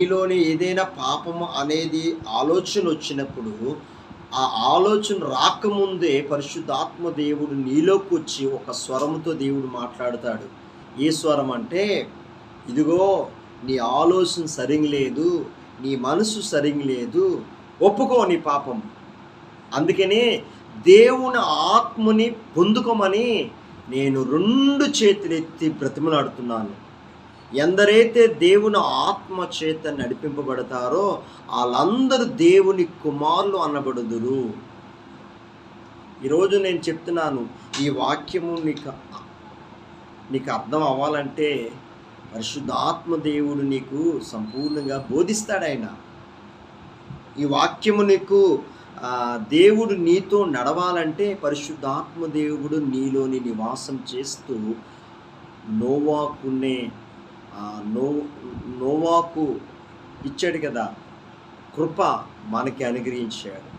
నీలోని ఏదైనా పాపము అనేది ఆలోచన వచ్చినప్పుడు ఆ ఆలోచన రాకముందే పరిశుద్ధాత్మ దేవుడు నీలోకి వచ్చి ఒక స్వరముతో దేవుడు మాట్లాడతాడు. ఏ స్వరం అంటే ఇదిగో నీ ఆలోచన సరిగా లేదు నీ మనసు సరిగా లేదు ఒప్పుకో నీ పాపం. అందుకనే దేవుని ఆత్మని పొందుకోమని నేను రెండు చేతులెత్తి బ్రతిమలాడుతున్నాను. ఎందరైతే దేవుని ఆత్మ చేత నడిపింపబడతారో వాళ్ళందరూ దేవుని కుమారులు అనబడుదురు. ఈరోజు నేను చెప్తున్నాను ఈ వాక్యము నీకు నీకు అర్థం అవ్వాలంటే పరిశుద్ధాత్మ దేవుడు నీకు సంపూర్ణంగా బోధిస్తాడు ఆయన. ఈ వాక్యము నీకు దేవుడు నీతో నడవాలంటే పరిశుద్ధాత్మ దేవుడు నీలోని నివాసం చేస్తూ నోవాకునే నో నోవాకు ఇచ్చాడు కదా కృప మనకి అనుగ్రహించాడు.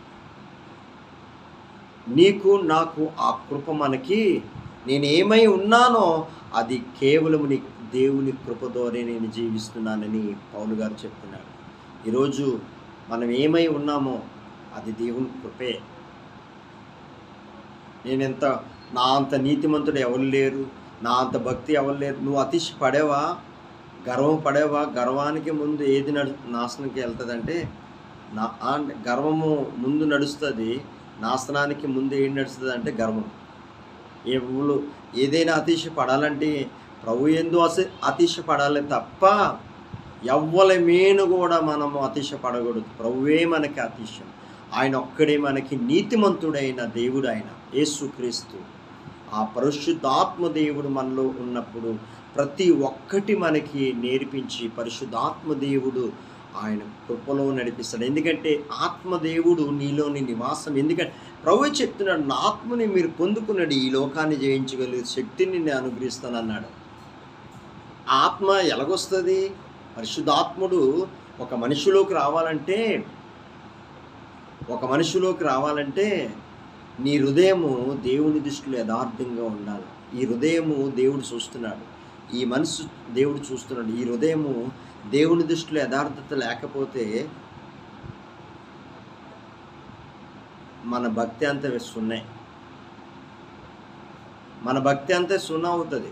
నీకు నాకు ఆ కృప మనకి నేను ఏమై ఉన్నానో అది కేవలం నీ దేవుని కృపతోనే నేను జీవిస్తున్నానని పౌలు గారు చెప్తున్నాడు. ఈరోజు మనం ఏమై ఉన్నామో అది దేవుని కృపే. నేనెంత నా అంత నీతిమంతుడు ఎవరు లేరు నా అంత భక్తి ఎవరు లేరు నువ్వు అతిశ పడేవా గర్వం పడేవా? గర్వానికి ముందు ఏది నడు నాశనంకి వెళ్తుందంటే నా గర్వము ముందు నడుస్తుంది నాశనానికి ముందు ఏం నడుస్తుంది అంటే గర్వం ఎవరు ఏదైనా అతిశ పడాలంటే ప్రభు ఎందు అస అతిశ పడాలి తప్ప ఎవ్వల మేను కూడా మనము అతిశ పడకూడదు. ప్రభువే మనకి అతిశయం. ఆయన ఒక్కడే మనకి నీతిమంతుడైన దేవుడు ఆయన యేసుక్రీస్తు. ఆ పరిశుద్ధాత్మ దేవుడు మనలో ఉన్నప్పుడు ప్రతి ఒక్కటి మనకి నేర్పించి పరిశుద్ధాత్మ దేవుడు ఆయన కృపలో నడిపిస్తాడు. ఎందుకంటే ఆత్మదేవుడు నీలోని నివాసం. ఎందుకంటే ప్రభు చెప్తున్నాడు నా ఆత్మని మీరు పొందుకున్నాడు ఈ లోకాన్ని జయించగలిగే శక్తిని నేను అనుగ్రహిస్తాను అన్నాడు ఆత్మ ఎలాగొస్తుంది? పరిశుద్ధాత్ముడు ఒక మనిషిలోకి రావాలంటే ఒక మనిషిలోకి రావాలంటే నీ హృదయము దేవుని దృష్టిలో యథార్థంగా ఉండాలి. ఈ హృదయము దేవుడు చూస్తున్నాడు. ఈ మనసు దేవుడు చూస్తున్నాడు. ఈ హృదయము దేవుని దృష్టిలో యథార్థత లేకపోతే మన భక్తి అంత సున్నాయి. మన భక్తి అంతా సున్నా అవుతుంది.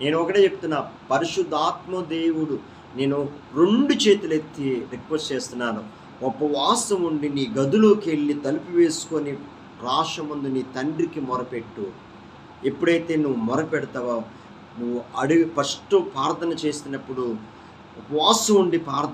నేను ఒకటే చెప్తున్నా పరిశుద్ధాత్మ దేవుడు నేను రెండు చేతులు ఎత్తి రిక్వెస్ట్ చేస్తున్నాను. ఉపవాసం ఉండి నీ గదిలోకి వెళ్ళి తలుపు వేసుకొని రాష్ట్రముందు నీ తండ్రికి మొరపెట్టు. ఎప్పుడైతే నువ్వు మొరపెడతావో నువ్వు అడుగు ఫస్ట్ ప్రార్థన చేస్తున్నప్పుడు ఉపవాసం ఉండి ప్రార్థన